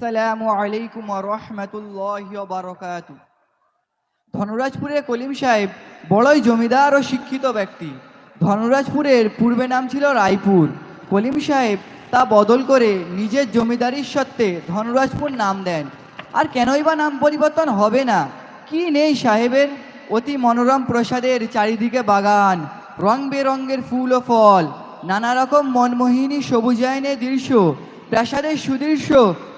আসসালামু আলাইকুম রহমতুল্লাহ বারকাত ধনুরাজপুরের কলিম সাহেব বড়ই জমিদার ও শিক্ষিত ব্যক্তি। ধনুরাজপুরের পূর্বে নাম ছিল রায়পুর। কলিম সাহেব তা বদল করে নিজের জমিদারির সত্ত্বে ধনুরাজপুর নাম দেন। আর কেনই বা নাম পরিবর্তন হবে না? কি নেই সাহেবের? অতি মনোরম প্রসাদের চারিদিকে বাগান, রং বেরঙের ফুল ও ফল, নানা রকম মনমোহিনী সবুজায়নের দৃশ্য প্রাসাদের সুদৃশ্য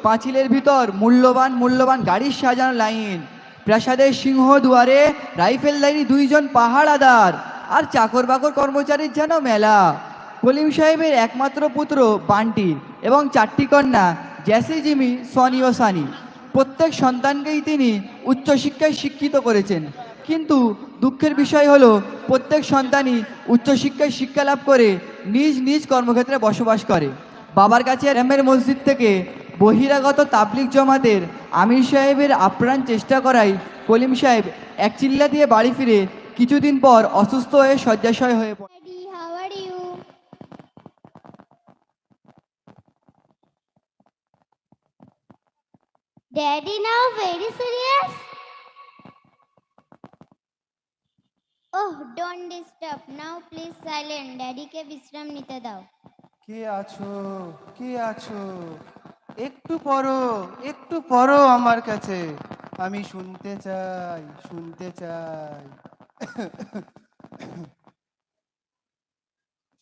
পাঁচিলের ভিতর মূল্যবান মূল্যবান গাড়ির সাজানো লাইন। প্রাসাদের সিংহ দুয়ারে রাইফেলদারি দুইজন পাহাড়াদার আর চাকর বাকর কর্মচারীর যেন মেলা। কলিম সাহেবের একমাত্র পুত্র বান্টি এবং চারটি কন্যা, জ্যাসি, জিমি, সনি ও সানি। প্রত্যেক সন্তানকেই তিনি উচ্চশিক্ষায় শিক্ষিত করেছেন। কিন্তু দুঃখের বিষয় হলো, প্রত্যেক সন্তানই উচ্চশিক্ষায় শিক্ষা লাভ করে নিজ নিজ কর্মক্ষেত্রে বসবাস করে। বাবার কাছে র্যামের মসজিদ থেকে বহিরাগত তাবলিক জমাতের আমির সাহেবের আপ্রাণ চেষ্টা করায় কলিম সাহেব এক চিল্লা দিয়ে বাড়ি ফিরে কিছুদিন পর অসুস্থ হয়ে শয্যাশয় হয়ে পড়ে Daddy, now very serious? Oh, don't disturb. Now please silent. Daddy কে বিশ্রাম নিতে দাও কে আছো? কে আছো? একটু পড়ো একটু পড়ো আমার কাছে। আমি শুনতে চাই শুনতে চাই।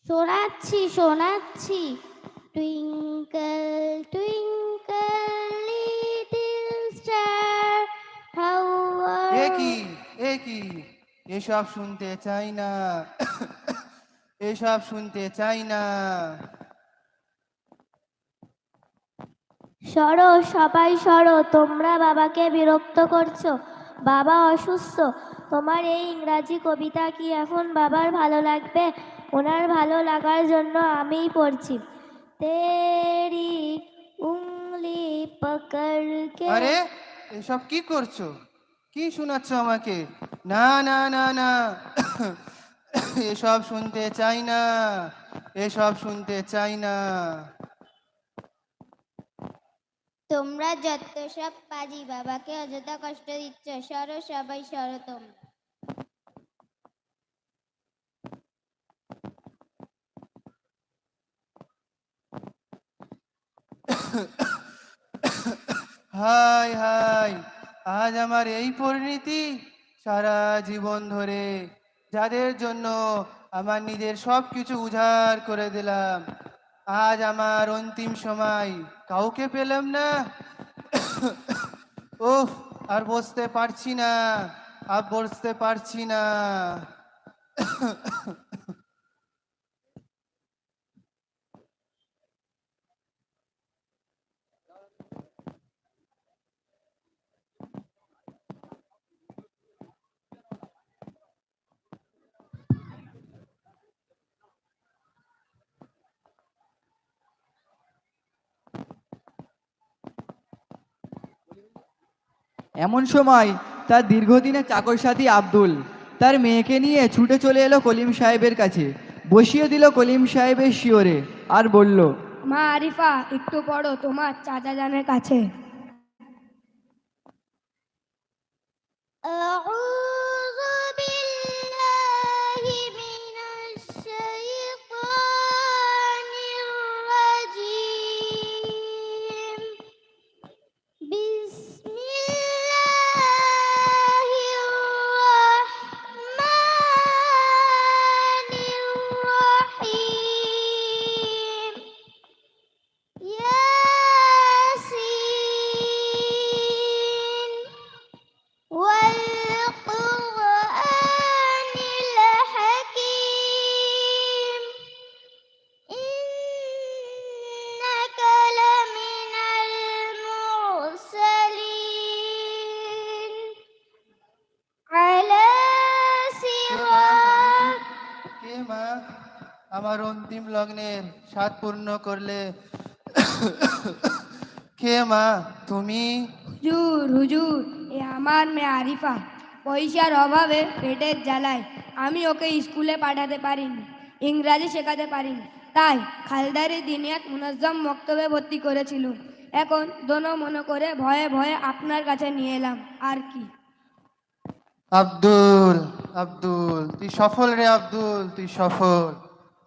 শোনাচ্ছি শোনাচ্ছি। Twinkle twinkle little star how এ কি এ কি এসব শুনতে চাই না। এসব শুনতে চাই না। সরো সবাই সরো তোমরা বাবাকে বিরক্ত করছ বাবা অসুস্থ তোমার এই ইংরাজি কবিতা কি এখন বাবার ভালো লাগবে? ওনার ভালো লাগার জন্য আমিই পড়ছি। তেরি উংলি পকড়কে আরে এসব কি করছ? কি শোনাচ্ছ আমাকে? না না না না। এসব শুনতে চাই না এসব শুনতে চাই না। তোমরা যত সব পাজি বাবাকে অযথা কষ্ট দিচ্ছ সরো সবাই সরো তোমরা। হাই হাই আজ আমার এই পরিণতি সারা জীবন ধরে। যাদের জন্য আমার নিজের সব কিছু উজাড় করে দিলাম। আজ আমার অন্তিম সময়। কাউকে পেলাম না। ওহ আর বসতে পারছি না। আর বসতে পারছি না। এমন সময় তার দীর্ঘদিনের চাকর সাথী আব্দুল তার মেয়েকে নিয়ে ছুটে চলে এলো কলিম সাহেবের কাছে। বসিয়ে দিল কলিম সাহেবের শিওরে আর বলল মা আরিফা একটু পড়ো তোমার চাচা জানের কাছে। আমার অন্তিম লগ্নে স্বাদ পূর্ণ করলে কে মা তুমি? হুজুর হুজুর এ আমার মেয়ে আরিফা। পয়সার অভাবে পেটের জ্বালায়। আমি ওকে স্কুলে পাঠাতে পারিনি ইংরাজি শেখাতে পারিনি। তাই খালদারি দিনিয়াত মুনাজ্জম মক্তবে ভর্তি করেছিল এখন দোনো মনে করে ভয়ে ভয়ে আপনার কাছে নিয়ে এলাম। আর কি? আব্দুল আব্দুল তুই সফল রে আব্দুল তুই সফল।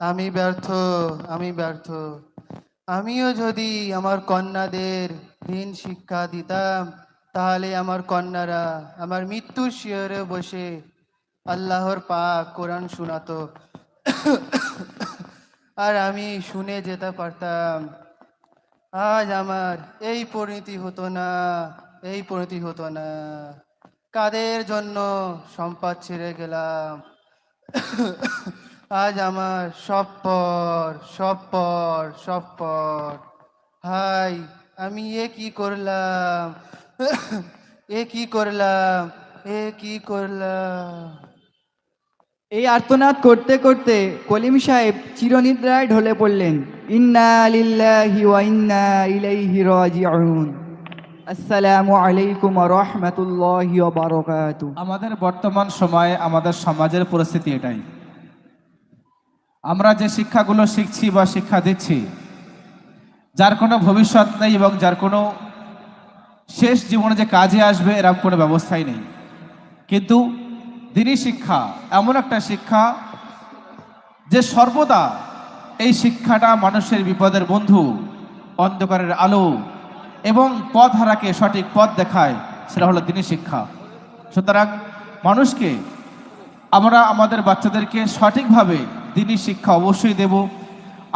আমি ব্যর্থ আমি ব্যর্থ। আমিও যদি আমার কন্যাদের দিন শিক্ষা দিতাম, তাহলে আমার কন্যারা আমার মৃত্যুর শিয়রে বসে আল্লাহর পাক কোরআন শোনাতো। আর আমি শুনে যেতে পারতাম, আজ আমার এই পরিণতি হতো না, এই পরিণতি হতো না। কাদের জন্য সম্পদ ছেড়ে গেলাম? আজ আমার সব পর সব পর সব পর। হাই আমি এ কি করলাম? এ কি করলাম? এ কি করলাম? এই আর্তনাদ করতে করতে কলিম সাহেব চিরনিদ্রায় ঢলে পড়লেন। ইন্না লিল্লাহি ওয়া ইন্না ইলাইহি রাজিউন। আসসালামু আলাইকুম ওয়া রাহমাতুল্লাহি ওয়া বারাকাতুহু। আমাদের বর্তমান সময়ে আমাদের সমাজের পরিস্থিতি এটাই। আমরা যে শিক্ষাগুলো শিখছি বা শিক্ষা দিচ্ছি, যার কোনো ভবিষ্যৎ নেই এবং যার কোনো শেষ জীবনে যে কাজে আসবে এরকম কোনো ব্যবস্থাই নেই। কিন্তু দিনই শিক্ষা, এমন একটা শিক্ষা যে সর্বদা এই শিক্ষাটা মানুষের বিপদের বন্ধু, অন্ধকারের আলো এবং পথ হারাকে সঠিক পথ দেখায়, সেটা হলো দিনই শিক্ষা। সুতরাং মানুষকে, আমরা আমাদের বাচ্চাদেরকে সঠিকভাবে দিনই শিক্ষা অবশ্যই দেব।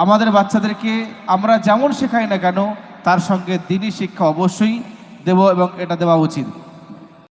আমাদের বাচ্চাদেরকে আমরা যেমন শেখাই না কেন, তার সঙ্গে দিনই শিক্ষা অবশ্যই দেব এবং এটা দেওয়া উচিত।